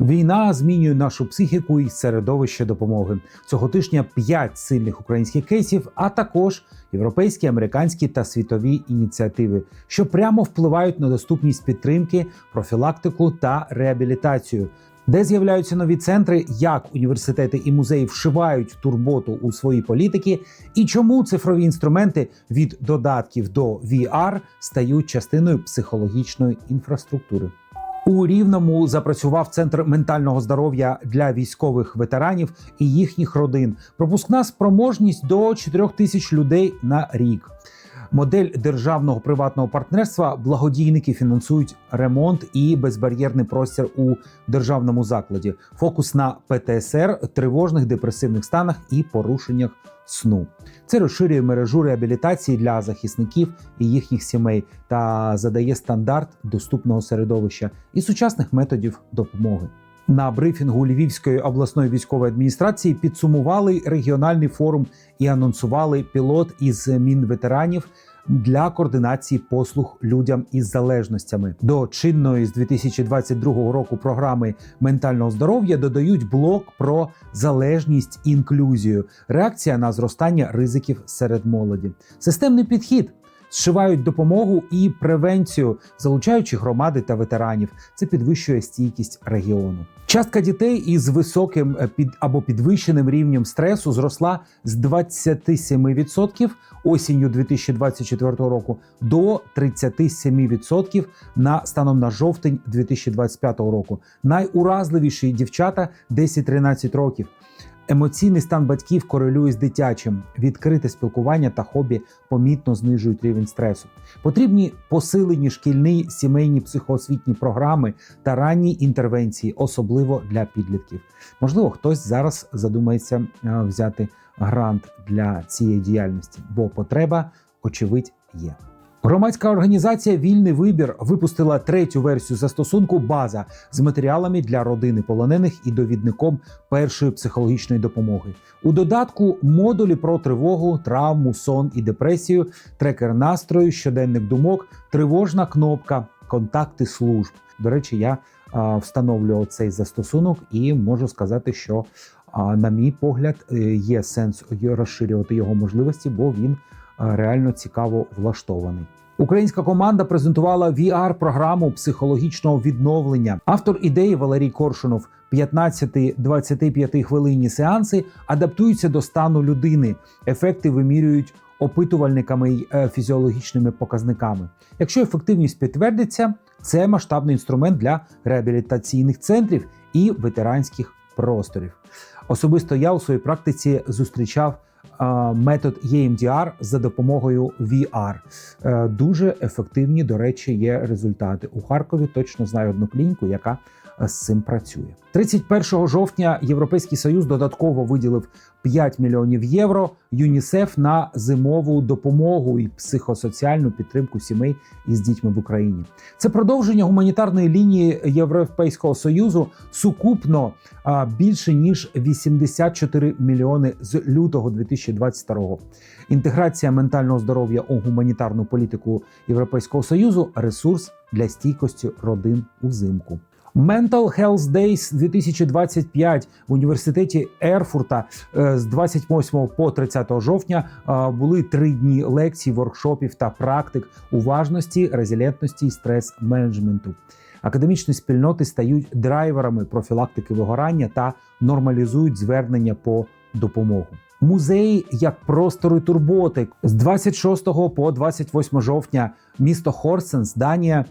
Війна змінює нашу психіку і середовище допомоги. Цього тижня п'ять сильних українських кейсів, а також європейські, американські та світові ініціативи, що прямо впливають на доступність підтримки, профілактику та реабілітацію. Де з'являються нові центри, як університети і музеї вшивають турботу у свої політики, і чому цифрові інструменти від додатків до VR стають частиною психологічної інфраструктури. У Рівному запрацював центр ментального здоров'я для військових ветеранів і їхніх родин. Пропускна спроможність до 4 тисяч людей на рік. Модель державного приватного партнерства благодійники фінансують ремонт і безбар'єрний простір у державному закладі. Фокус на ПТСР, тривожних депресивних станах і порушеннях сну. Це розширює мережу реабілітації для захисників і їхніх сімей та задає стандарт доступного середовища і сучасних методів допомоги. На брифінгу Львівської обласної військової адміністрації підсумували регіональний форум і анонсували пілот із мінветеранів для координації послуг людям із залежностями. До чинної з 2022 року програми ментального здоров'я додають блок про залежність інклюзію, реакція на зростання ризиків серед молоді, системний підхід. Зшивають допомогу і превенцію, залучаючи громади та ветеранів. Це підвищує стійкість регіону. Частка дітей із високим е, під або підвищеним рівнем стресу зросла з 27% осінню 2024 року до 37% на станом на жовтень 2025 року. Найуразливіші дівчата 10-13 років. Емоційний стан батьків корелює з дитячим. Відкрите спілкування та хобі помітно знижують рівень стресу. Потрібні посилені шкільні сімейні психоосвітні програми та ранні інтервенції, особливо для підлітків. Можливо, хтось зараз задумається е, взяти грант для цієї діяльності, бо потреба, очевидь, є. Громадська організація Вільний вибір випустила третю версію застосунку База з матеріалами для родини полонених і довідником першої психологічної допомоги. У додатку модулі про тривогу, травму, сон і депресію, трекер настрою, щоденник думок, тривожна кнопка, контакти служб. До речі, я а, встановлював цей застосунок і можу сказати, що, а, на мій погляд, е, є сенс розширювати його можливості, бо він реально цікаво влаштований. Українська команда презентувала VR-програму психологічного відновлення. Автор ідеї Валерій Коршунов. 15-25 хвилинні сеанси адаптуються до стану людини. Ефекти вимірюють опитувальниками й е, фізіологічними показниками. Якщо ефективність підтвердиться, це масштабний інструмент для реабілітаційних центрів і ветеранських просторів. Особисто я у своїй практиці зустрічав метод EMDR за допомогою VR. Е, Дуже ефективні, до речі, є результати. У Харкові точно знаю одну клініку, яка е, з цим працює. 31 жовтня Європейський Союз додатково виділив 5 мільйонів євро ЮНІСЕФ на зимову допомогу і психосоціальну підтримку сімей із дітьми в Україні. Це продовження гуманітарної лінії Європейського союзу сукупно а, більше ніж 84 мільйони з лютого 2022 Інтеграція ментального здоров'я у гуманітарну політику Європейського союзу ресурс для стійкості родин узимку. Mental Health Days 2025 в університеті Ерфурта е, з 28 по 30 жовтня е, були три дні лекцій, воркшопів та практик уважності, резилентності і стрес-менеджменту. Академічні спільноти стають драйверами профілактики вигорання та нормалізують звернення по допомогу. Музеї як простори турботи з 26 по 28 жовтня місто Хорсенс, Данія.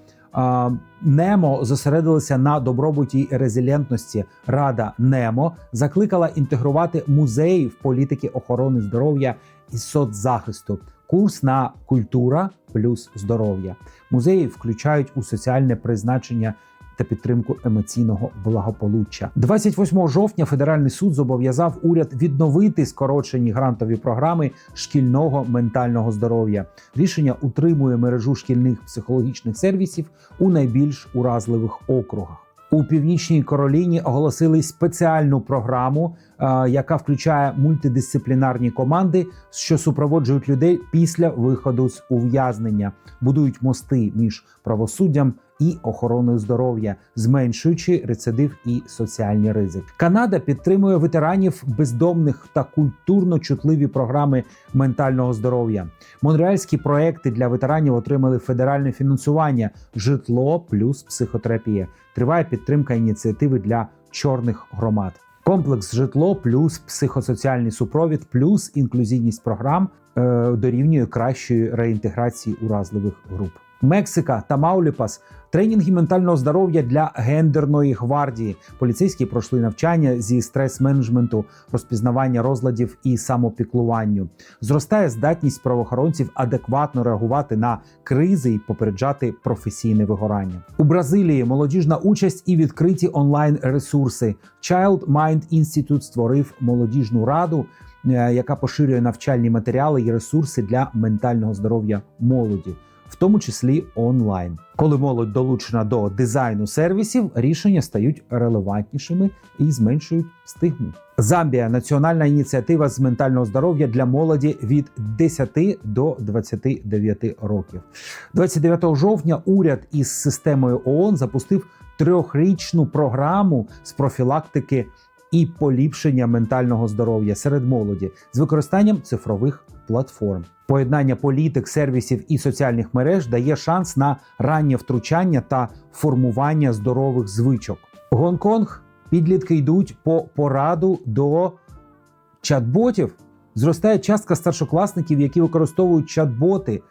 Немо зосередилися на добробуті і резилієнтності. Рада Немо закликала інтегрувати музеї в політики охорони здоров'я і соцзахисту. Курс на культура плюс здоров'я. Музеї включають у соціальне призначення та підтримку емоційного благополуччя. 28 жовтня федеральний суд зобов'язав уряд відновити скорочені грантові програми шкільного ментального здоров'я. Рішення утримує мережу шкільних психологічних сервісів у найбільш уразливих округах. У північній Кароліні оголосили спеціальну програму, е, яка включає мультидисциплінарні команди, що супроводжують людей після виходу з ув'язнення, будують мости між правосуддям і охороною здоров'я, зменшуючи рецидив і соціальні ризик. Канада підтримує ветеранів бездомних та культурно чутливі програми ментального здоров'я. Монреальські проекти для ветеранів отримали федеральне фінансування, житло плюс психотерапія. Триває підтримка ініціативи для чорних громад. Комплекс житло плюс психосоціальний супровід, плюс інклюзивність програм е, дорівнює кращої реінтеграції уразливих груп. Мексика та Мауліпас тренінги ментального здоров'я для гендерної гвардії. Поліцейські пройшли навчання зі стрес-менеджменту, розпізнавання розладів і самопіклуванню. Зростає здатність правоохоронців адекватно реагувати на кризи і попереджати професійне вигорання. У Бразилії молодіжна участь і відкриті онлайн ресурси. Child Mind Institute створив молодіжну раду. е, Яка поширює навчальні матеріали і ресурси для ментального здоров'я молоді, в тому числі онлайн. Коли молодь долучена до дизайну сервісів, рішення стають релевантнішими і зменшують стигму. Замбія національна ініціатива з ментального здоров'я для молоді від 10 до 29 років. 29 жовтня уряд із системою ООН запустив трьохрічну програму з профілактики і поліпшення ментального здоров'я серед молоді з використанням цифрових платформ. Поєднання політик, сервісів і соціальних мереж дає шанс на раннє втручання та формування здорових звичок. Гонконг підлітки йдуть по пораду до чат-ботів. Зростає частка старшокласників, які використовують чат-боти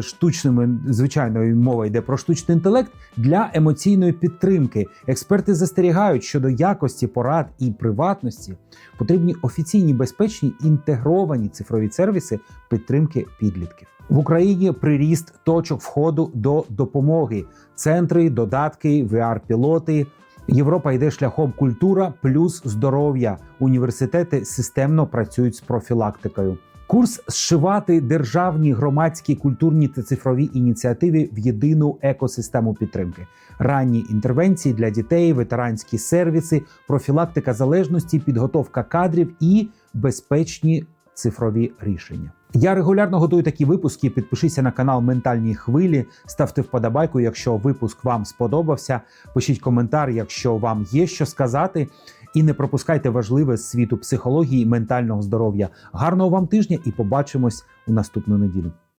штучними, звичайно, мова йде про штучний інтелект для емоційної підтримки. Експерти застерігають щодо якості порад і приватності. Потрібні офіційні, безпечні інтегровані цифрові сервіси підтримки підлітків. В Україні приріст точок входу до допомоги, центри, додатки, VR-пілоти. Європа йде шляхом культура плюс здоров'я. Університети системно працюють з профілактикою. Курс зшивати державні громадські культурні та цифрові ініціативи в єдину екосистему підтримки, ранні інтервенції для дітей, ветеранські сервіси, профілактика залежності, підготовка кадрів і безпечні цифрові рішення. Я регулярно готую такі випуски. Підпишіться на канал Ментальні Хвилі, ставте вподобайку, якщо випуск вам сподобався. Пишіть коментар, якщо вам є що сказати. І не пропускайте важливе з світу психології і ментального здоров'я. Гарного вам тижня і побачимось у наступну неділю.